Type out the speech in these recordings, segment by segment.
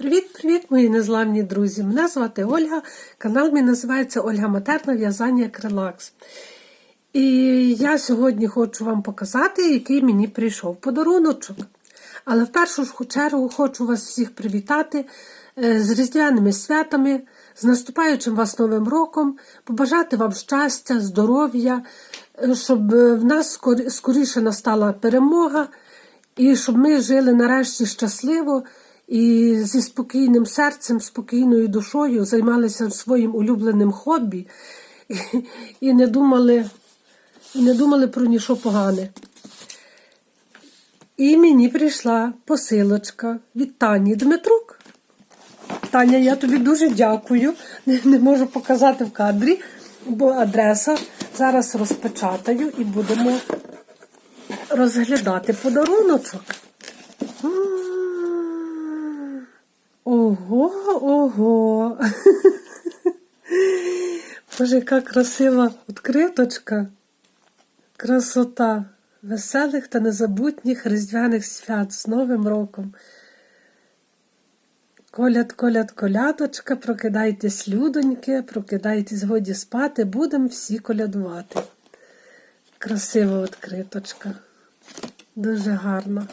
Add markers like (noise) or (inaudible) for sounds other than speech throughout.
Привіт-привіт, мої незламні друзі! Мене звати Ольга. Канал мій називається Ольга Матерна В'язання Крилакс. І я сьогодні хочу вам показати, який мені прийшов подаруночок. Але в першу чергу хочу вас всіх привітати е, з різдвяними святами, з наступаючим вас Новим роком, побажати вам щастя, здоров'я, е, щоб е, в нас скоріше настала перемога, і щоб ми жили нарешті щасливо і зі спокійним серцем, спокійною душою займалися своїм улюбленим хобі і, не думали, і не думали про ніщо погане. І мені прийшла посилочка від Тані Дмитрук. Таня, я тобі дуже дякую. Не, не можу показати в кадрі, бо адреса зараз розпечатаю і будемо розглядати подаруночок. Ого, ого. (laughs) Боже, яка красива відкриточка. Красота веселих та незабутніх різдвяних свят з Новим роком. Коляд, коляд, колядочка, прокидайтесь, людоньки, прокидайтесь, годі спати, будемо всі колядувати. Красива відкриточка. Дуже гарна.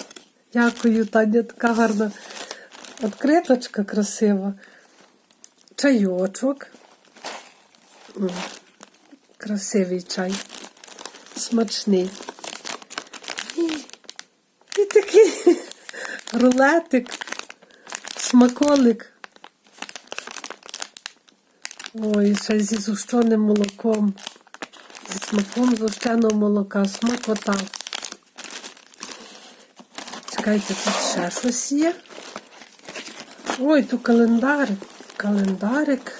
Дякую, Таня, така гарна відкриточка красива. Чайочок. Красивий чай. Смачний. І, і такий (laughs) рулетик, смаколик. Ой, ще зі зущеним молоком. Зі смаком зущеного молока. Смакота. Чекайте, тут ще щось є. Ой, тут календарик. Календарик.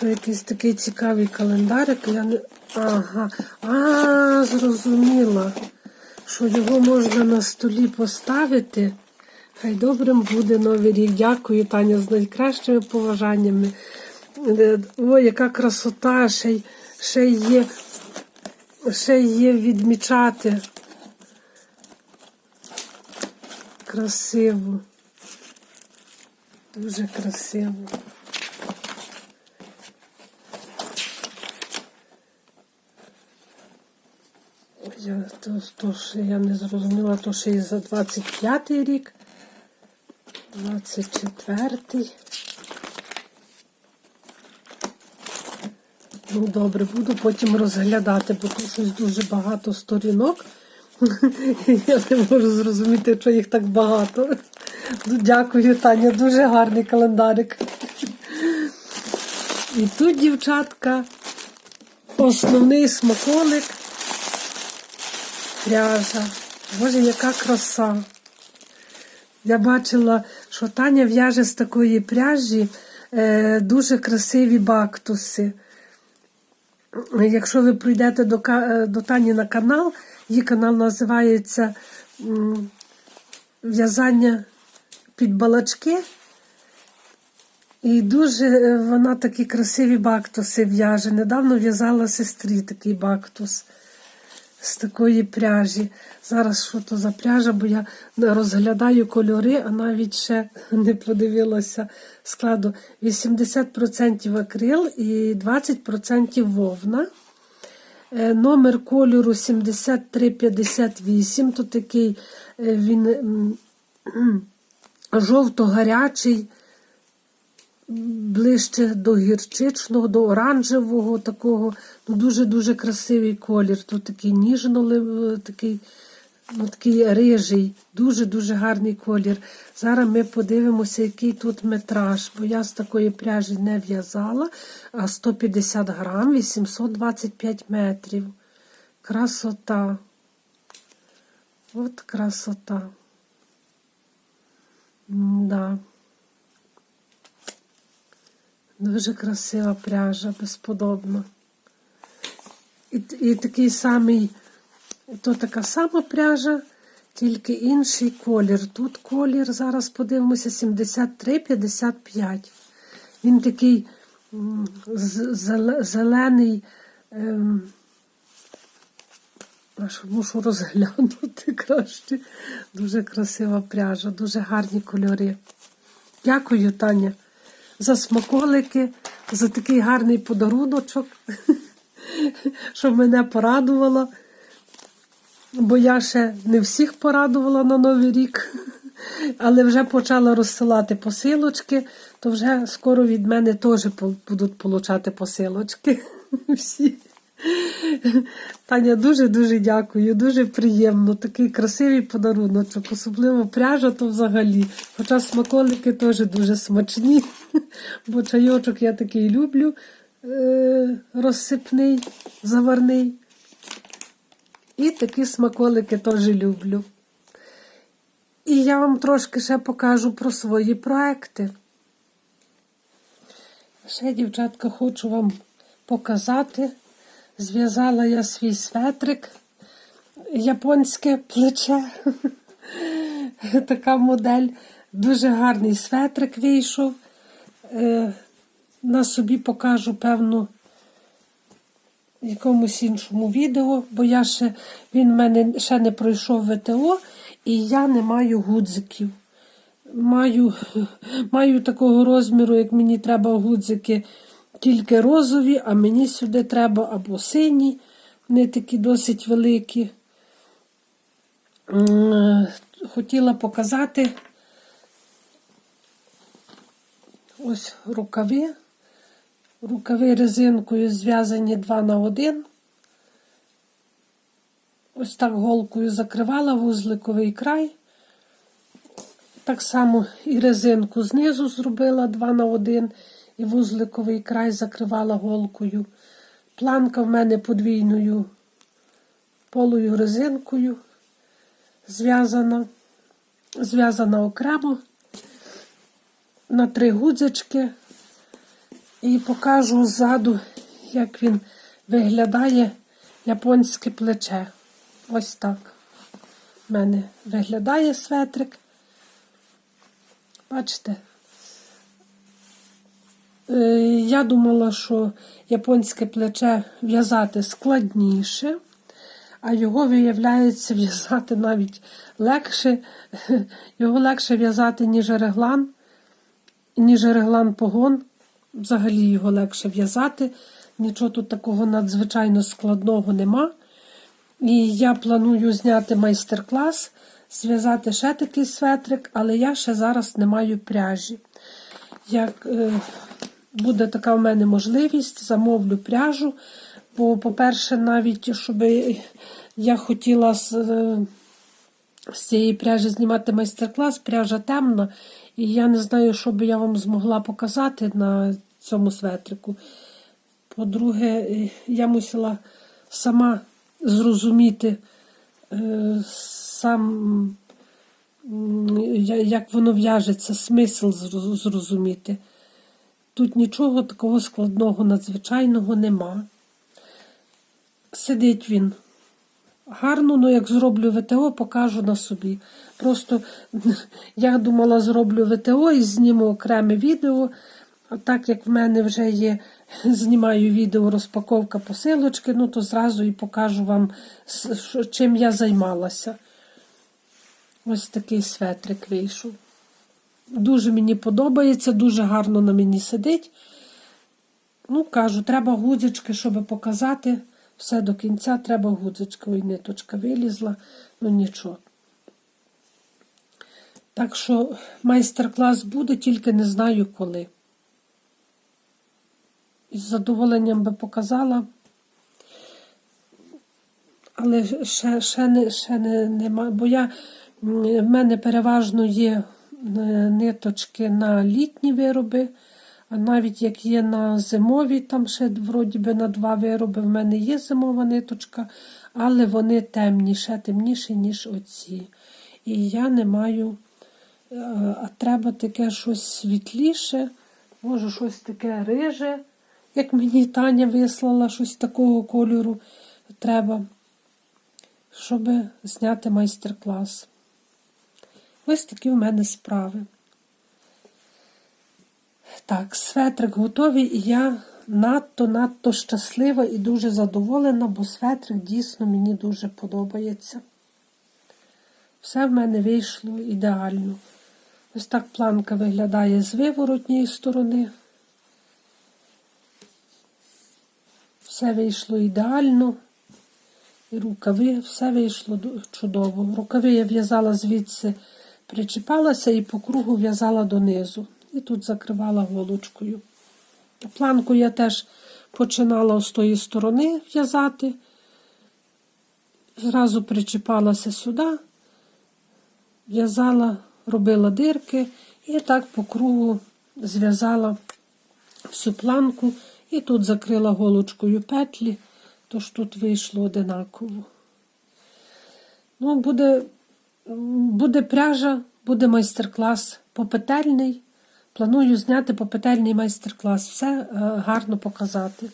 Це якийсь такий цікавий календарик. Я не... Ага. А, зрозуміла, що його можна на столі поставити. Хай добрим буде новий рік. Дякую, Таня, з найкращими поважаннями. Е, Ой, яка красота, ще, й- є, ще є відмічати. Красиво. Дуже красиво. Я, то, то, що я не зрозуміла, то ще і за 25-й рік, 24-й. Ну, добре, буду потім розглядати, бо тут щось дуже багато сторінок. (laughs) Я не можу зрозуміти, що їх так багато. Ну, Дякую, Таня, дуже гарний календарик. І тут, дівчатка, основний смаколик. Пряжа. Боже, яка краса. Я бачила, що Таня в'яже з такої пряжі е, дуже красиві бактуси. Якщо ви прийдете до, е, до Тані на канал, її канал називається В'язання під балачки. І дуже е, вона такі красиві бактуси в'яже. Недавно в'язала сестрі такий бактус з такої пряжі. Зараз що то за пряжа, бо я розглядаю кольори, а навіть ще (laughs) не подивилася складу. 80% акрил і 20% вовна. Е, Номер кольору 7358. Тут такий е, він жовто-гарячий, ближче до гірчичного, до оранжевого такого. Ну, Дуже-дуже красивий колір. Тут такий ніжно такий, такий рижий, дуже-дуже гарний колір. Зараз ми подивимося, який тут метраж, бо я з такої пряжі не в'язала, а 150 грам, 825 метрів. Красота. От красота. Да. Дуже красива пряжа, безподобна. І, і такий самий, то така сама пряжа, тільки інший колір. Тут колір, зараз подивимося, 73-55. Він такий зелений, ем, мушу розглянути (laughs) краще. Дуже красива пряжа, дуже гарні кольори. Дякую, Таня, за смаколики, за такий гарний подаруночок, (laughs) що мене порадувала. Бо я ще не всіх порадувала на Новий рік, але вже почала розсилати посилочки, то вже скоро від мене теж будуть получати посилочки. (laughs) Всі. Таня, дуже-дуже дякую, дуже приємно. Такий красивий подарунок, особливо пряжа, то взагалі. Хоча смаколики теж дуже смачні, (laughs) бо чайочок я такий люблю е- розсипний, заварний. І такі смаколики теж люблю. І я вам трошки ще покажу про свої проекти. Ще, дівчатка, хочу вам показати. Зв'язала я свій светрик, японське плече. (laughs) Така модель. Дуже гарний светрик вийшов. Е, На собі покажу певну якомусь іншому відео, бо я ще, він в мене ще не пройшов ВТО, і я не маю гудзиків. Маю, (laughs) маю такого розміру, як мені треба гудзики, тільки розові, а мені сюди треба або сині, вони такі досить великі. Хотіла показати ось рукави. Рукави резинкою зв'язані 2 на 1. Ось так голкою закривала вузликовий край. Так само і резинку знизу зробила 2 на 1 і вузликовий край закривала голкою. Планка в мене подвійною полою резинкою зв'язана, зв'язана окремо на три гудзички. І покажу ззаду, як він виглядає японське плече. Ось так. У мене виглядає светрик. Бачите? Е, Я думала, що японське плече в'язати складніше, а його виявляється в'язати навіть легше. Його легше в'язати, ніж реглан, ніж реглан погон. Взагалі його легше в'язати. Нічого тут такого надзвичайно складного нема. І я планую зняти майстер-клас, зв'язати ще такий светрик, але я ще зараз не маю пряжі. Як е, буде така в мене можливість, замовлю пряжу. Бо, по-перше, навіть щоб я хотіла з, е, з цієї пряжі знімати майстер-клас, пряжа темна, і я не знаю, що би я вам змогла показати на цьому светрику. По-друге, е, я мусила сама зрозуміти е, сам, як воно в'яжеться, смисл зрозуміти. Тут нічого такого складного, надзвичайного нема. Сидить він гарно, ну як зроблю ВТО, покажу на собі. Просто я думала, зроблю ВТО і зніму окреме відео. Так як в мене вже є, знімаю відео розпаковка посилочки, ну то зразу і покажу вам, чим я займалася. Ось такий светрик вийшов. Дуже мені подобається, дуже гарно на мені сидить. Ну, кажу, треба гудзички, щоб показати все до кінця. Треба гудзички. Ой, ниточка вилізла, ну нічого. Так що майстер-клас буде, тільки не знаю коли. Із задоволенням би показала. Але ще, ще, не, ще не, нема, бо я, в мене переважно є е, ниточки на літні вироби, навіть як є на зимові, там ще вроді би на два вироби, в мене є зимова ниточка, але вони темні, ще темніші, ніж оці. І я не маю, е, а треба таке щось світліше, може щось таке риже, як мені Таня вислала, щось такого кольору треба щоб зняти майстер-клас. Ось такі в мене справи. Так, светрик готовий, і я надто-надто щаслива і дуже задоволена, бо светрик дійсно мені дуже подобається. Все в мене вийшло ідеально. Ось так планка виглядає з виворотньої сторони. Все вийшло ідеально. І рукави, все вийшло чудово. Рукави я в'язала звідси, причіпалася і по кругу в'язала донизу. І тут закривала голочкою. Планку я теж починала з тої сторони в'язати. Зразу причіпалася сюди, в'язала, робила дирки і так по кругу зв'язала всю планку і тут закрила голочкою петлі, тож тут вийшло одинаково. Ну, буде, буде пряжа, буде майстер-клас попетельний. Планую зняти попетельний майстер-клас, все е, гарно показати.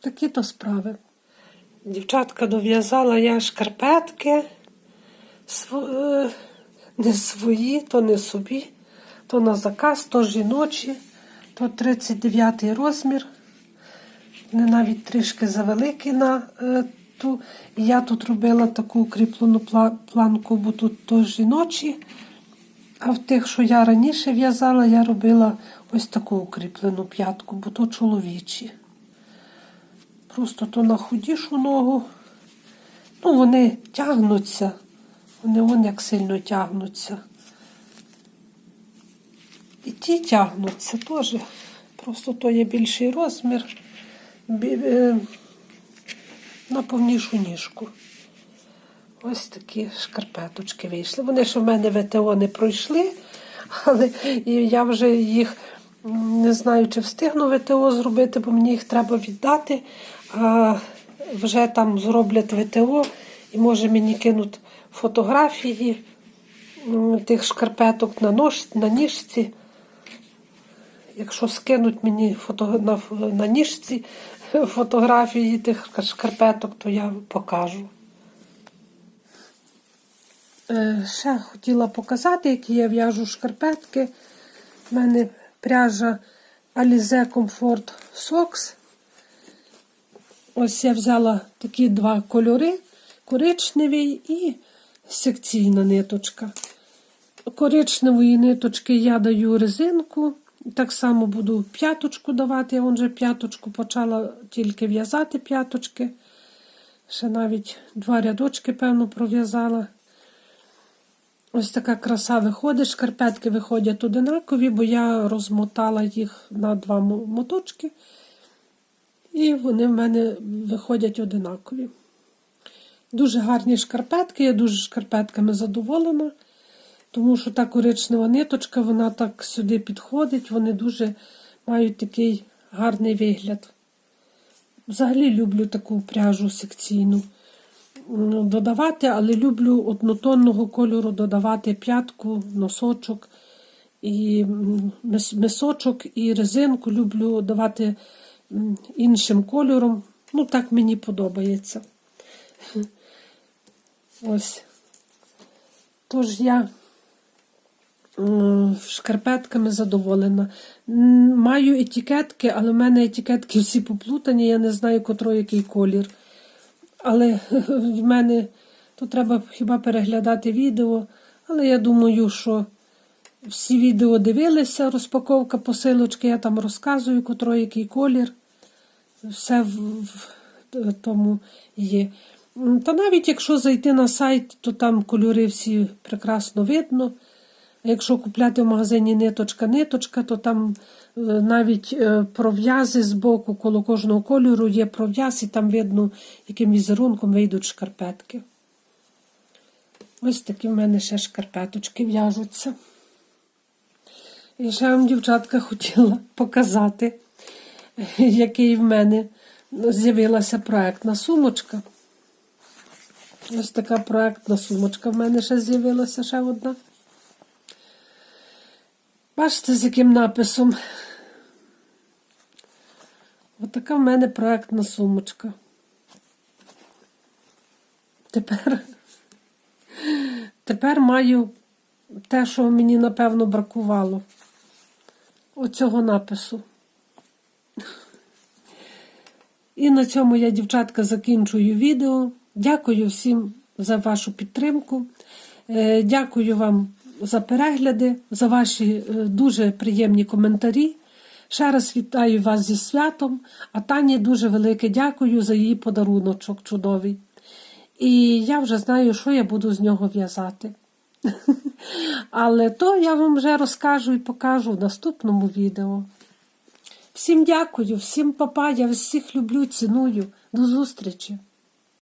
Такі то справи. Дівчатка дов'язала я шкарпетки. Е, Не свої, то не собі, то на заказ, то жіночі, то 39 розмір. Вони навіть трішки завеликі на е, ту. Я тут робила таку укріплену планку, бо тут то жіночі. А в тих, що я раніше в'язала, я робила ось таку укріплену п'ятку, бо то чоловічі. Просто то на худішу ногу. Ну, вони тягнуться. Вони вон як сильно тягнуться. І ті тягнуться теж. Просто то є більший розмір. Е, На повнішу ніжку. Ось такі шкарпеточки вийшли. Вони ж у мене ВТО не пройшли, але я вже їх не знаю, чи встигну ВТО зробити, бо мені їх треба віддати. А вже там зроблять ВТО і може мені кинуть фотографії тих шкарпеток на, нож, на ніжці. Якщо скинуть мені фото, на, на ніжці (laughs) фотографії тих шкарпеток, то я покажу. Е, Ще хотіла показати, які я в'яжу шкарпетки. У мене пряжа Alize Comfort Socks. Ось я взяла такі два кольори: коричневий і секційна ниточка. Коричневої ниточки я даю резинку. Так само буду п'яточку давати. Я вже п'яточку почала тільки в'язати п'яточки. Ще навіть два рядочки, певно, пров'язала. Ось така краса виходить. Шкарпетки виходять одинакові, бо я розмотала їх на два моточки. І вони в мене виходять одинакові. Дуже гарні шкарпетки, я дуже шкарпетками задоволена, тому що та коричнева ниточка, вона так сюди підходить, вони дуже мають такий гарний вигляд. Взагалі люблю таку пряжу секційну додавати, але люблю однотонного кольору додавати п'ятку, носочок і мисочок і резинку люблю давати іншим кольором. Ну, так мені подобається. (laughs) Ось. Тож я шкарпетками задоволена. Маю етикетки, але в мене етикетки всі поплутані, я не знаю, котрий який колір. Але (laughs) в мене то треба хіба переглядати відео. Але я думаю, що всі відео дивилися, розпаковка посилочки, я там розказую, котрий який колір. Все в, в тому є. Та навіть якщо зайти на сайт, то там кольори всі прекрасно видно. Якщо купляти в магазині ниточка-ниточка, то там е, навіть е, пров'язи з боку коло кожного кольору є пров'яз, і там видно, яким візерунком вийдуть шкарпетки. Ось такі в мене ще шкарпеточки в'яжуться. І ще вам, дівчатка, хотіла показати, який в мене з'явилася проектна сумочка. Ось така проектна сумочка в мене ще з'явилася ще одна. Бачите, з яким написом. Отака в мене проектна сумочка. Тепер, тепер маю те, що мені, напевно, бракувало. оцього напису. І на цьому я, дівчатка, закінчую відео. Дякую всім за вашу підтримку. Е, Дякую вам за перегляди, за ваші е, дуже приємні коментарі. Ще раз вітаю вас зі святом, а Тані дуже велике дякую за її подаруночок чудовий. І я вже знаю, що я буду з нього в'язати. (laughs) Але то я вам вже розкажу і покажу в наступному відео. Всім дякую, всім папа, я всіх люблю, ціную. До зустрічі!